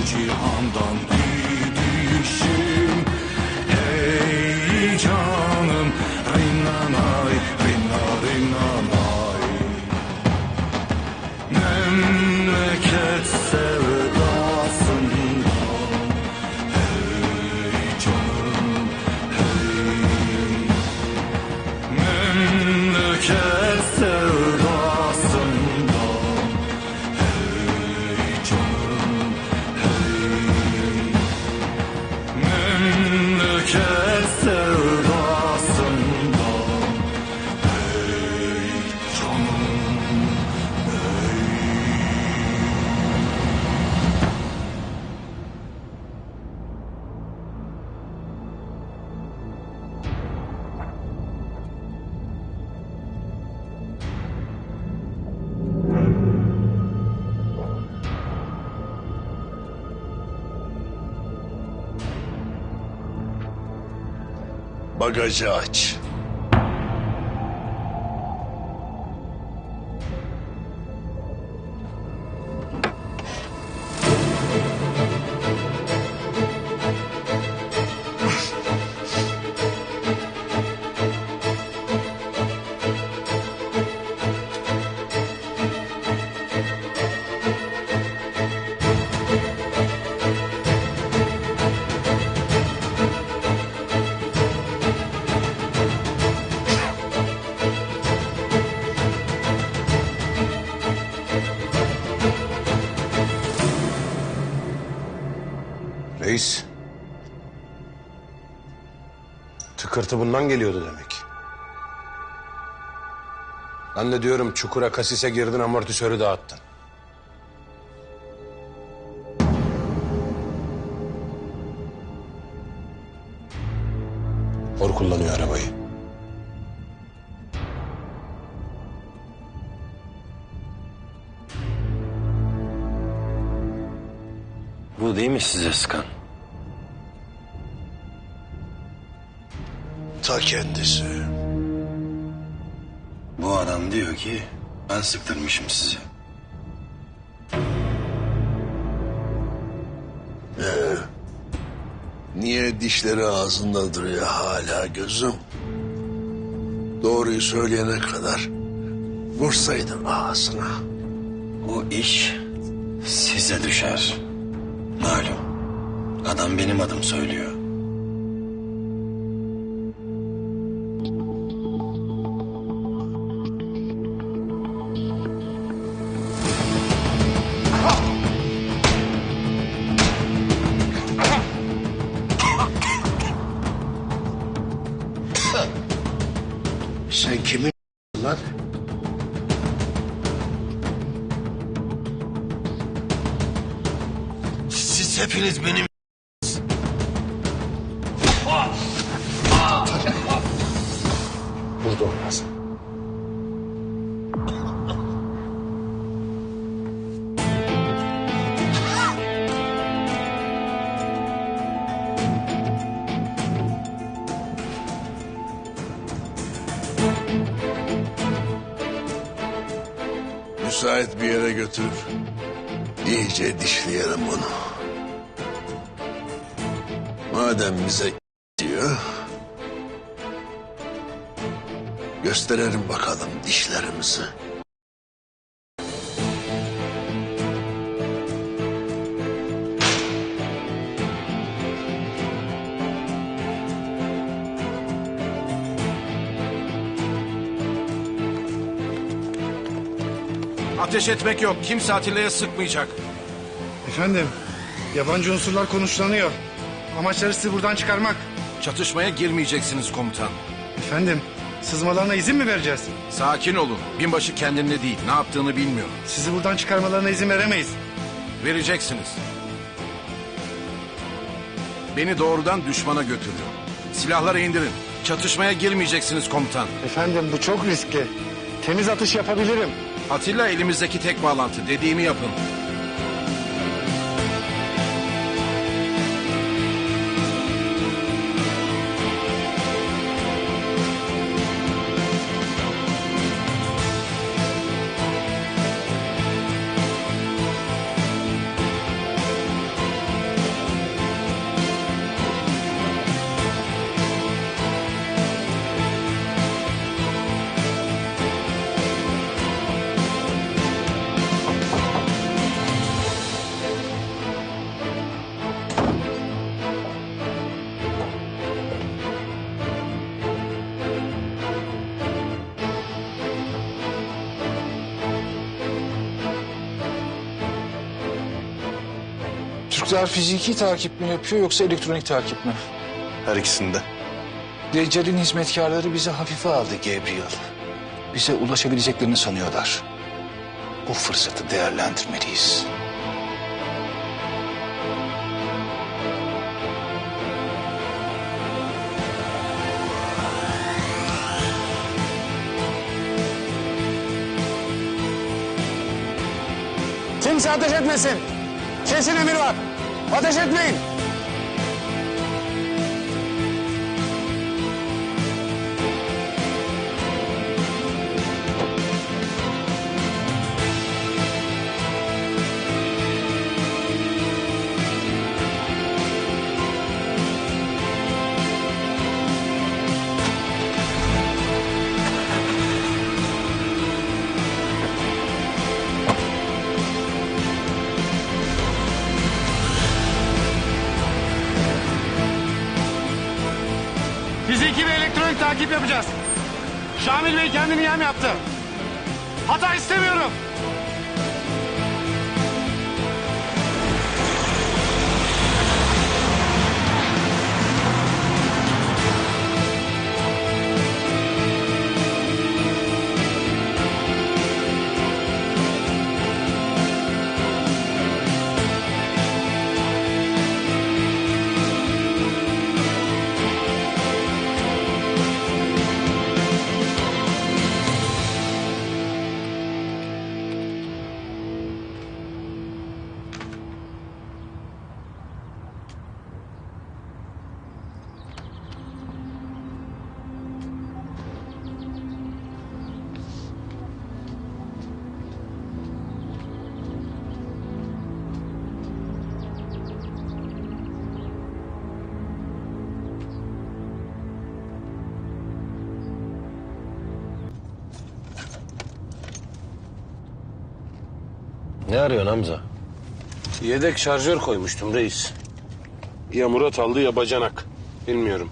şu cihandan Bagajı aç. Reis. Tıkırtı bundan geliyordu demek. Ben de diyorum çukura kasise girdin amortisörü dağıttın. Hor kullanıyor arabayı. Bu değil mi size sıkan? Ta kendisi. Bu adam diyor ki ben sıktırmışım sizi. Niye dişleri ağzında duruyor hala gözüm? Doğruyu söyleyene kadar vursaydın ağzına. O iş size düşer. Malum. Adam benim adım söylüyor. Hepiniz benim... Burada olmaz. Müsait bir yere götürüp iyice dişleyelim bunu. Madem bize diyor, gösterelim bakalım dişlerimizi. Ateş etmek yok. Kimse Atilla'ya sıkmayacak. Efendim, yabancı unsurlar konuşlanıyor. Amaçları sizi buradan çıkarmak. Çatışmaya girmeyeceksiniz komutan. Efendim, sızmalarına izin mi vereceğiz? Sakin olun. Binbaşı kendinde değil. Ne yaptığını bilmiyor. Sizi buradan çıkarmalarına izin veremeyiz. Vereceksiniz. Beni doğrudan düşmana götürüyor. Silahları indirin. Çatışmaya girmeyeceksiniz komutan. Efendim bu çok riskli. Temiz atış yapabilirim. Atilla elimizdeki tek bağlantı. Dediğimi yapın. Türkler fiziki takip mi yapıyor yoksa elektronik takip mi? Her ikisinde. Deccal'in hizmetkarları bizi hafife aldı Gabriel. Bize ulaşabileceklerini sanıyorlar. Bu fırsatı değerlendirmeliyiz. Kimse ateş etmesin. Kesin emir var. Ateş etmeyin. Takip yapacağız. Şamil Bey kendini yem yaptı. Hata istemiyorum. Ne arıyorsun Hamza? Yedek şarjör koymuştum reis. Ya Murat aldı ya bacanak. Bilmiyorum.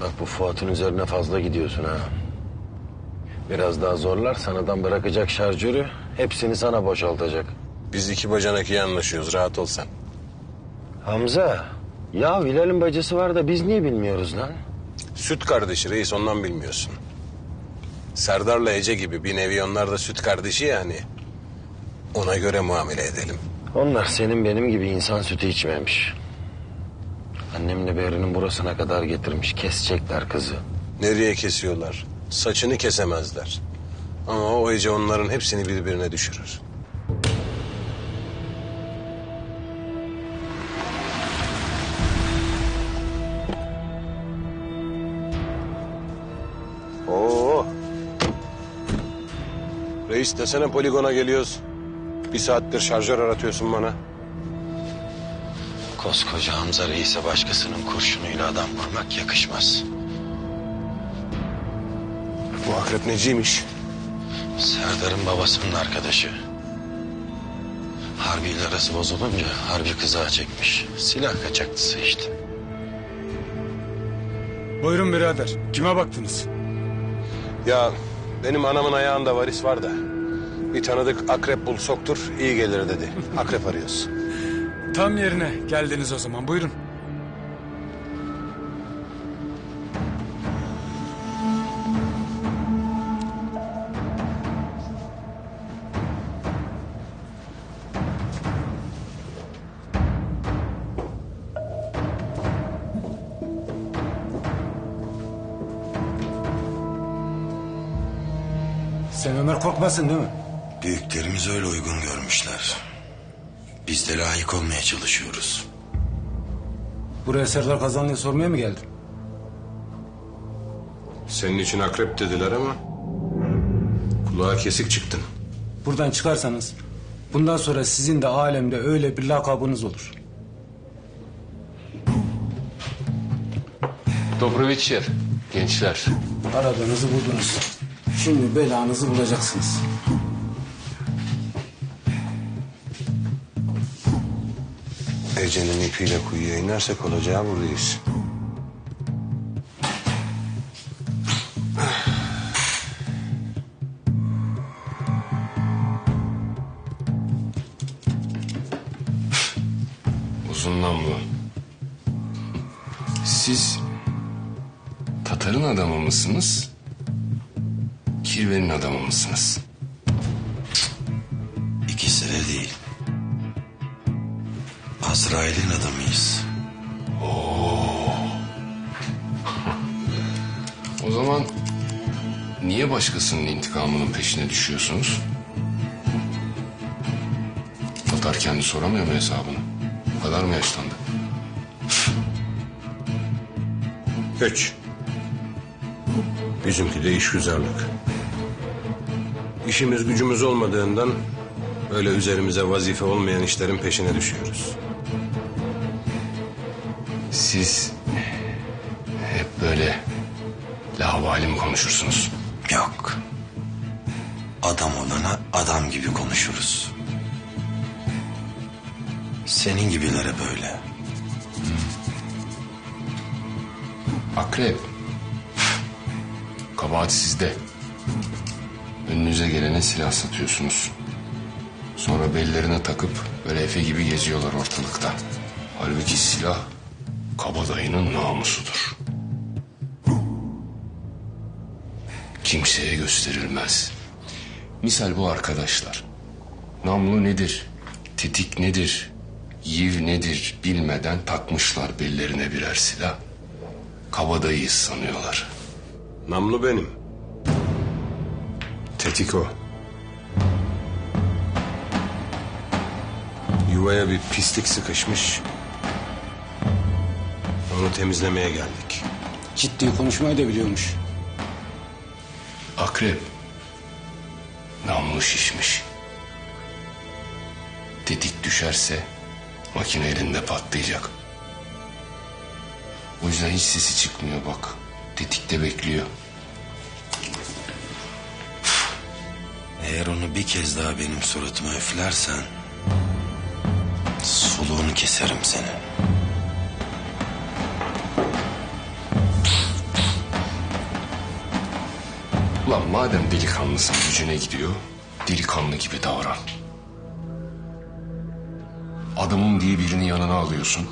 Bak bu Fuat'ın üzerine fazla gidiyorsun ha. Biraz daha zorlar sanadan bırakacak şarjörü hepsini sana boşaltacak. Biz iki bacanak iyi anlaşıyoruz rahat ol sen. Hamza ya Hilal'in bacısı var da biz niye bilmiyoruz lan? Süt kardeşi reis ondan bilmiyorsun. Serdar'la Ece gibi bir nevi onlar da süt kardeşi yani. Ona göre muamele edelim. Onlar senin benim gibi insan sütü içmemiş. Annemle Behri'nin burasına kadar getirmiş kesecekler kızı. Nereye kesiyorlar? Saçını kesemezler. Ama o Ece onların hepsini birbirine düşürür. Oo. Reis desene poligona geliyoruz. Bir saattir şarjör aratıyorsun bana. Koskoca Hamza Reis'e başkasının kurşunuyla adam vurmak yakışmaz. Bu akrep neciymiş? Serdar'ın babasının arkadaşı. Harbi ile arası bozulunca harbi kıza çekmiş. Silah kaçakçısı işte. Buyurun birader. Kime baktınız? Ya benim anamın ayağında varis var da. Bir tanıdık akrep bul soktur iyi gelir dedi. Akrep arıyoruz. Tam yerine geldiniz o zaman. Buyurun. Sen Ömer korkmasın değil mi? Büyüklerimiz öyle uygun görmüşler. Biz de layık olmaya çalışıyoruz. Buraya Serdar Kazanlı'ya sormaya mı geldin? Senin için akrep dediler ama... Kulağa kesik çıktın. Buradan çıkarsanız bundan sonra sizin de alemde öyle bir lakabınız olur. Dobroviçer, gençler. Aradığınızı buldunuz. Şimdi belanızı bulacaksınız. Ece'nin ipiyle kuyuya inersek olacağı buradayız. Uzun namlu. Siz Tatar'ın adamı mısınız? Kirve'nin adamı mısınız? İkisi de değil. Azrail'in adamıyız. O zaman niye başkasının intikamının peşine düşüyorsunuz? Tatar kendi soramıyor mu hesabını? Bu kadar mı yaşlandı? Göç. Bizimki de işgüzarlık. İşimiz gücümüz olmadığından öyle üzerimize vazife olmayan işlerin peşine düşüyoruz. Siz hep böyle lahabali mi konuşursunuz? Yok. Adam olana adam gibi konuşuruz. Senin gibilere böyle. Akrep. Kabahat sizde. Önünüze gelene silah satıyorsunuz. Sonra bellerine takıp böyle efe gibi geziyorlar ortalıkta. Halbuki silah kabadayının namusudur. Kimseye gösterilmez. Misal bu arkadaşlar. Namlu nedir? Tetik nedir? Yiv nedir bilmeden takmışlar bellerine birer silah. Kabadayıyız sanıyorlar. Namlu benim. Tetik o. Yuvaya bir pislik sıkışmış. Onu temizlemeye geldik. Ciddi konuşmayı da biliyormuş. Akrep. Namlu şişmiş. Tetik düşerse makine elinde patlayacak. O yüzden hiç sesi çıkmıyor bak. Tetikte bekliyor. Eğer onu bir kez daha benim suratıma üflersen... ...soluğunu keserim senin. Ulan madem delikanlısın gücüne gidiyor, delikanlı gibi davran. Adamım diye birini yanına alıyorsun.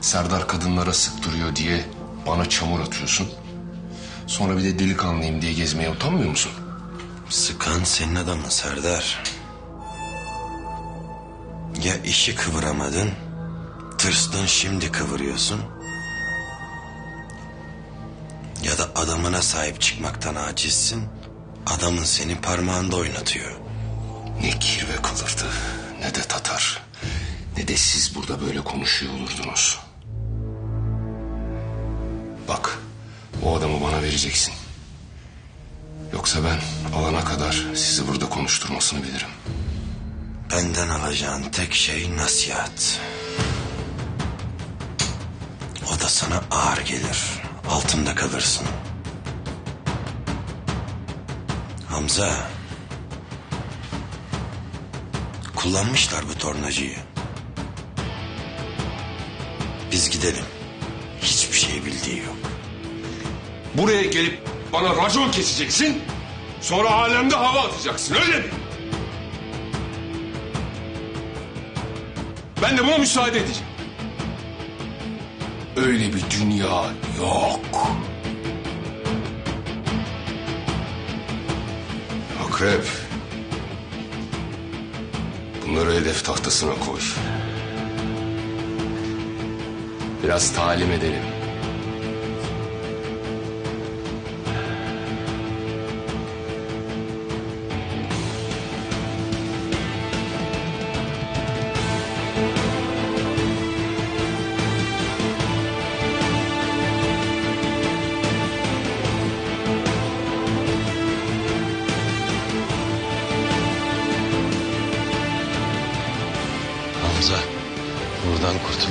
Serdar kadınlara sıktırıyor diye bana çamur atıyorsun. Sonra bir de delikanlıyım diye gezmeye utanmıyor musun? Sıkan senin adamın Serdar. Ya işi kıvıramadın, tırstın şimdi kıvırıyorsun. Adamına sahip çıkmaktan acizsin, adamın seni parmağında oynatıyor. Ne kirve kalırdı ne de tatar. Ne de siz burada böyle konuşuyor olurdunuz. Bak o adamı bana vereceksin. Yoksa ben alana kadar sizi burada konuşturmasını bilirim. Benden alacağın tek şey nasihat. O da sana ağır gelir. Altında kalırsın. Hamza. Kullanmışlar bu tornacıyı. Biz gidelim. Hiçbir şey bildiği yok. Buraya gelip bana racon keseceksin. Sonra alemde hava atacaksın öyle mi? Ben de buna müsaade edeceğim. Öyle bir dünya yok. Akrep. Bunları hedef tahtasına koy. Biraz talim edelim.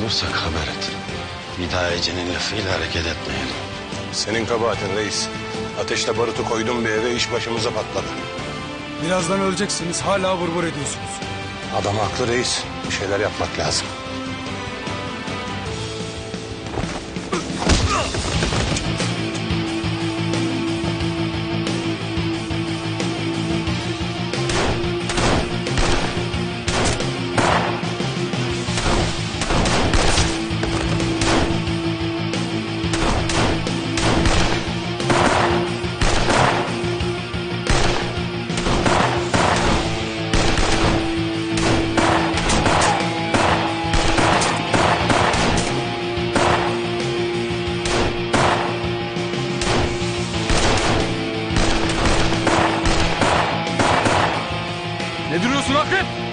Kurtulursak haber et. Bir daha Ece'nin lafıyla hareket etmeyelim. Senin kabahatin reis. Ateşle barutu koydum bir eve iş başımıza patladı. Birazdan öleceksiniz hala vur vur ediyorsunuz. Adam haklı reis. Bir şeyler yapmak lazım.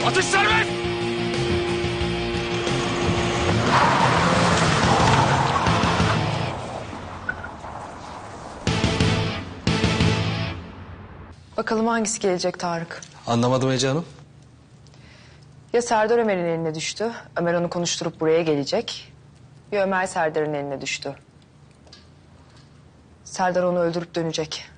Atış serbest! Bakalım hangisi gelecek Tarık? Anlamadım Ece Hanım. Ya Serdar Ömer'in eline düştü. Ömer onu konuşturup buraya gelecek. Ya Ömer Serdar'ın eline düştü. Serdar onu öldürüp dönecek.